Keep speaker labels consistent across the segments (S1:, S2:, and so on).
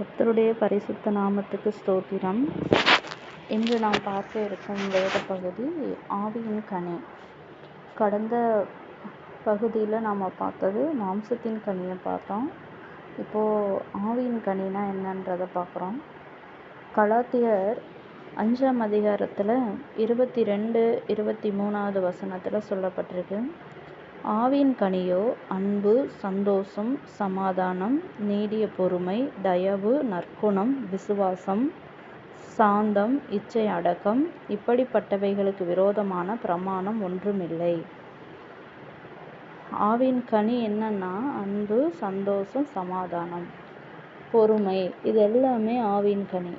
S1: கர்த்தருடைய பரிசுத்த நாமத்துக்கு ஸ்தோத்திரம். இன்று நாம் பார்க்க இருக்கும் வேத பகுதி ஆவியின் கனி. கடந்த பகுதியில் நாம் பார்த்தது மாம்சத்தின் கனியை பார்த்தோம். இப்போது ஆவியின் கனினா என்னன்றதை பார்க்குறோம். கலாத்தியர் அஞ்சாம் அதிகாரத்தில் இருபத்தி ரெண்டு இருபத்தி மூணாவது வசனத்தில் சொல்லப்பட்டிருக்கு. ஆவின் கனியோ அன்பு சந்தோஷம் சமாதானம் நீடிய பொறுமை தயவு நற்குணம் விசுவாசம் சாந்தம் இச்சை அடக்கம் இப்படிப்பட்டவைகளுக்கு விரோதமான பிரமாணம் ஒன்றுமில்லை. ஆவின் கனி என்னன்னா அன்பு சந்தோஷம் சமாதானம் பொறுமை. இது எல்லாமே ஆவின் கனி.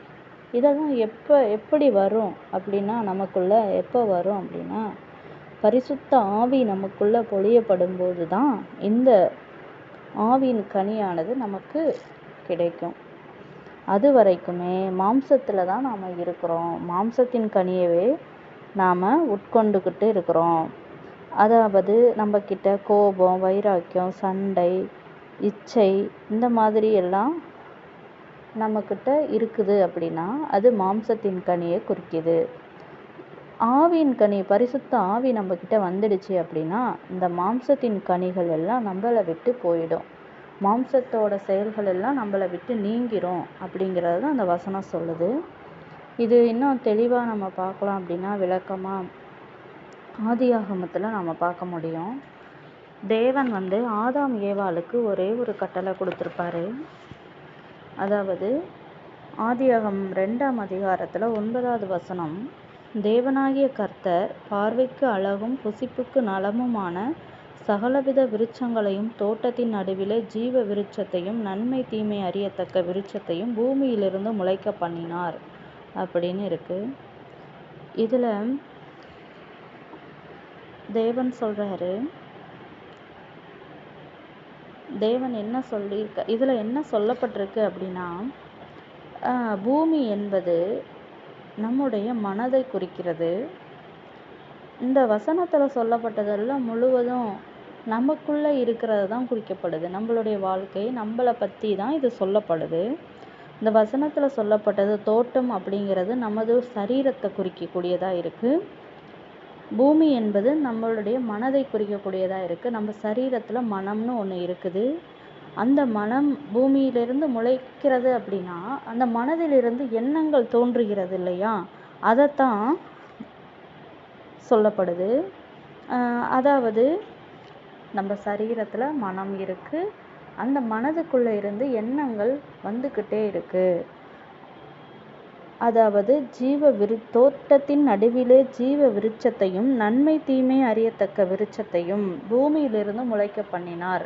S1: இதெல்லாம் எப்போ எப்படி வரும் அப்படின்னா நமக்குள்ள எப்போ வரும் அப்படின்னா பரிசுத்த ஆவி நமக்குள்ள பொழியப்படும் போது தான் இந்த ஆவியின் கனியானது நமக்கு கிடைக்கும். அது வரைக்குமே மாம்சத்தில் தான் நாம் இருக்கிறோம். மாம்சத்தின் கனியவே நாம் உட்கொண்டுக்கிட்டு இருக்கிறோம். அதாவது நம்மக்கிட்ட கோபம் வைராக்கியம் சண்டை இச்சை இந்த மாதிரி எல்லாம் நம்மக்கிட்ட இருக்குது அப்படின்னா அது மாம்சத்தின் கனியை குறிக்குது. ஆவியின் கனி பரிசுத்த ஆவி நம்மக்கிட்ட வந்துடுச்சு அப்படின்னா இந்த மாம்சத்தின் கனிகள் எல்லாம் நம்மளை விட்டு போயிடும். மாம்சத்தோட செயல்கள் எல்லாம் நம்மளை விட்டு நீங்கிரும் அப்படிங்கிறது தான் அந்த வசனம் சொல்லுது. இது இன்னும் தெளிவாக நம்ம பார்க்கலாம் அப்படின்னா விளக்கமாக ஆதியாகமத்தில் நம்ம பார்க்க முடியும். தேவன் வந்து ஆதாம் ஏவாளுக்கு ஒரே ஒரு கட்டளை கொடுத்துருப்பாரு. அதாவது ஆதியாகம் ரெண்டாம் அதிகாரத்தில் ஒன்பதாவது வசனம். தேவனாகிய கர்த்தர் பார்வைக்கு அழகும் புசிப்புக்கு நலமுமான சகலவித விருட்சங்களையும் தோட்டத்தின் நடுவிலே ஜீவ விருட்சத்தையும் நன்மை தீமை அறியத்தக்க விருட்சத்தையும் பூமியிலிருந்து முளைக்க பண்ணினார். அப்படின்னு இருக்கு. இதில் தேவன் சொல்கிறாரு தேவன் என்ன சொல்லியிருக்க இதில் என்ன சொல்லப்பட்டிருக்கு அப்படின்னா பூமி என்பது நம்முடைய மனதை குறிக்கிறது. இந்த வசனத்தில் சொல்லப்பட்டதெல்லாம் முழுவதும் நமக்குள்ளே இருக்கிறது தான் குறிக்கப்படுது. நம்மளுடைய வாழ்க்கை நம்மளை பற்றி தான் இது சொல்லப்படுது. இந்த வசனத்தில் சொல்லப்பட்டது தோட்டம் அப்படிங்கிறது நமது சரீரத்தை குறிக்கக்கூடியதாக இருக்குது பூமி என்பது நம்மளுடைய மனதை குறிக்கக்கூடியதாக இருக்குது நம்ம சரீரத்தில் மனம்னு ஒன்று இருக்குது. அந்த மனம் பூமியிலிருந்து முளைக்கிறது அப்படின்னா அந்த மனதிலிருந்து எண்ணங்கள் தோன்றுகிறது இல்லையா? அதைத்தான் சொல்லப்படுது. அதாவது நம்ம சரீரத்தில் மனம் இருக்குது அந்த மனதுக்குள்ளே இருந்து எண்ணங்கள் வந்துக்கிட்டே இருக்குது அதாவது ஜீவ விரு தோட்டத்தின் நடுவிலே ஜீவ விருட்சத்தையும் நன்மை தீமை அறியத்தக்க விருட்சத்தையும் பூமியிலிருந்து முளைக்க பண்ணினார்.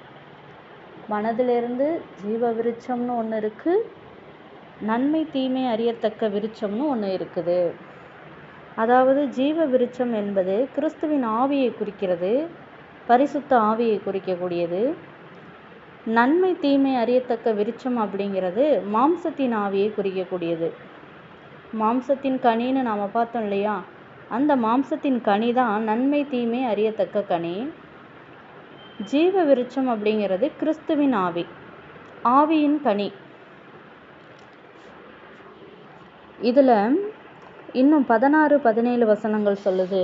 S1: மனதிலிருந்து ஜீவ விருட்சம்னு ஒன்று இருக்குது நன்மை தீமை அறியத்தக்க விருட்சம்னு ஒன்று இருக்குது. அதாவது ஜீவ விருட்சம் என்பது கிறிஸ்துவின் ஆவியை குறிக்கிறது பரிசுத்த ஆவியை குறிக்கக்கூடியது. நன்மை தீமை அறியத்தக்க விருட்சம் அப்படிங்கிறது மாம்சத்தின் ஆவியை குறிக்கக்கூடியது. மாம்சத்தின் கனின்னு நாம் பார்த்தோம் இல்லையா? அந்த மாம்சத்தின் கனி தான் நன்மை தீமை அறியத்தக்க கனி. ஜீவ விருட்சம் அப்படிங்கிறது கிறிஸ்துவின் ஆவி ஆவியின் கனி. இதில் இன்னும் பதினாறு பதினேழு வசனங்கள் சொல்லுது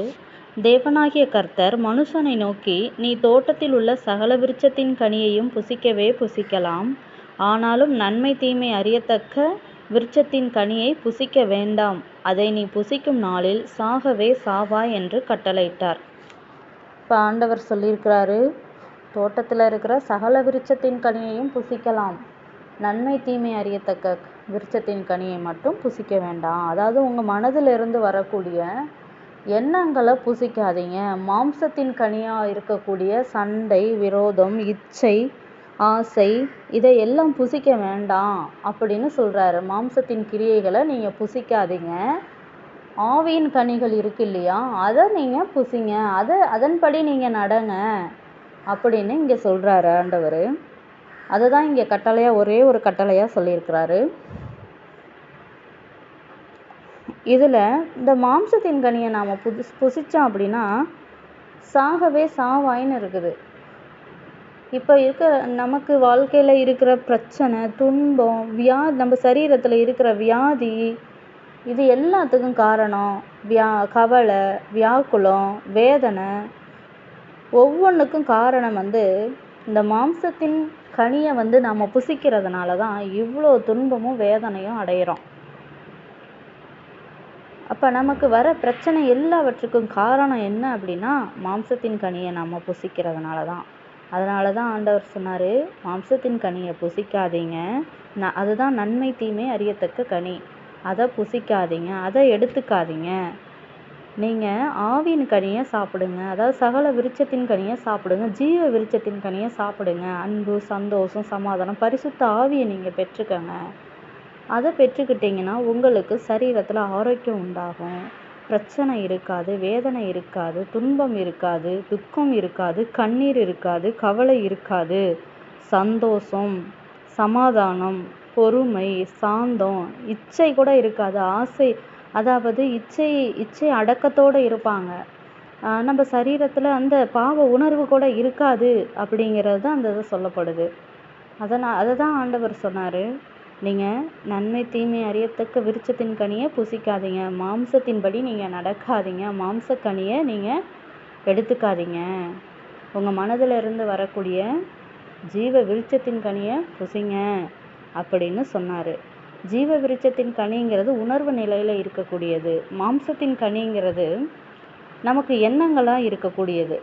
S1: தேவனாகிய கர்த்தர் மனுஷனை நோக்கி நீ தோட்டத்தில் உள்ள சகல விருட்சத்தின் கனியையும் புசிக்கவே புசிக்கலாம். ஆனாலும் நன்மை தீமை அறியத்தக்க விருட்சத்தின் கனியை புசிக்க வேண்டாம். அதை நீ புசிக்கும் நாளில் சாகவே சாவாய் என்று கட்டளையிட்டார். இப்போ ஆண்டவர் சொல்லியிருக்கிறாரு தோட்டத்தில் இருக்கிற சகல விருட்சத்தின் கனியையும் புசிக்கலாம். நன்மை தீமை அறியத்தக்க விருட்சத்தின் கனியை மட்டும் புசிக்க வேண்டாம். அதாவது உங்கள் மனதிலிருந்து வரக்கூடிய எண்ணங்களை புசிக்காதீங்க. மாம்சத்தின் கனியாக இருக்கக்கூடிய சண்டை விரோதம் இச்சை ஆசை இதை எல்லாம் புசிக்க வேண்டாம் அப்படின்னு சொல்கிறாரு மாம்சத்தின் கிரியைகளை நீங்கள் புசிக்காதீங்க. ஆவியின் கனிகள் இருக்கு இல்லையா? அதை நீங்கள் புசிங்க. அதை அதன்படி நீங்கள் நடங்க. அப்படின்னு இங்கே சொல்கிறாரு ஆண்டவர். அதை தான் இங்கே கட்டளையாக ஒரே ஒரு கட்டளையாக சொல்லியிருக்கிறாரு. இதில் இந்த மாம்சத்தின் கனியை நாம் புது புசித்தோம் அப்படின்னா சாகவே சாவாயின்னு இருக்குது. இப்போ இருக்க நமக்கு வாழ்க்கையில் இருக்கிற பிரச்சனை துன்பம் வியா நம்ம சரீரத்தில் இருக்கிற வியாதி இது எல்லாத்துக்கும் காரணம். வியா கவலை வியாக்குலம் வேதனை ஒவ்வொன்றுக்கும் காரணம் வந்து இந்த மாம்சத்தின் கனியை வந்து நம்ம புசிக்கிறதுனால தான் இவ்வளோ துன்பமும் வேதனையும் அடையிறோம். அப்போ நமக்கு வர பிரச்சனை எல்லாவற்றுக்கும் காரணம் என்ன அப்படின்னா மாம்சத்தின் கனியை நம்ம புசிக்கிறதுனால தான் அதனால தான் ஆண்டவர் சொன்னார் மாம்சத்தின் கனியை புசிக்காதீங்க. ந அதுதான் நன்மை தீமை அறியத்தக்க கனி. அதை புசிக்காதீங்க அதை எடுத்துக்காதீங்க. நீங்கள் ஆவியின் கனியை சாப்பிடுங்க. அதாவது சகல விருட்சத்தின் கனியை சாப்பிடுங்க. ஜீவ விருட்சத்தின் கனியை சாப்பிடுங்க. அன்பு சந்தோஷம் சமாதானம் பரிசுத்த ஆவியை நீங்கள் பெற்றுக்கங்க. அதை பெற்றுக்கிட்டிங்கன்னா உங்களுக்கு சரீரத்தில் ஆரோக்கியம் உண்டாகும். பிரச்சனை இருக்காது வேதனை இருக்காது துன்பம் இருக்காது துக்கம் இருக்காது கண்ணீர் இருக்காது கவலை இருக்காது. சந்தோஷம் சமாதானம் பொறுமை சாந்தம் இச்சை கூட இருக்காது. ஆசை அதாவது இச்சை இச்சை அடக்கத்தோடு இருப்பாங்க. நம்ம சரீரத்தில் அந்த பாவ உணர்வு கூட இருக்காது அப்படிங்கிறது தான் அந்த இது சொல்லப்படுது. அதனால் அதை தான் ஆண்டவர் சொன்னார். நீங்கள் நன்மை தீமை அறியத்தக்க விருச்சத்தின் கனியை புசிக்காதீங்க. மாம்சத்தின்படி நீங்கள் நடக்காதீங்க. மாம்சக்கனியை நீங்கள் எடுத்துக்காதீங்க. உங்கள் மனதில் இருந்து வரக்கூடிய ஜீவ விருட்சத்தின் கனியை புசிங்க அப்படின்னு சொன்னார். ஜீவ விருட்சத்தின் கனிங்கிறது உணர்வு நிலையில் இருக்கக்கூடியது. மாம்சத்தின் கனிங்கிறது நமக்கு எண்ணங்களாக இருக்கக்கூடியது.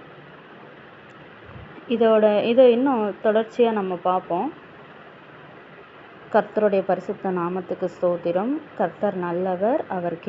S1: இதோட இதை இன்னும் தொடர்ச்சியாக நம்ம பார்ப்போம். கர்த்தருடைய பரிசுத்த நாமத்துக்கு ஸ்தோத்திரம். கர்த்தர் நல்லவர் அவர் கிரு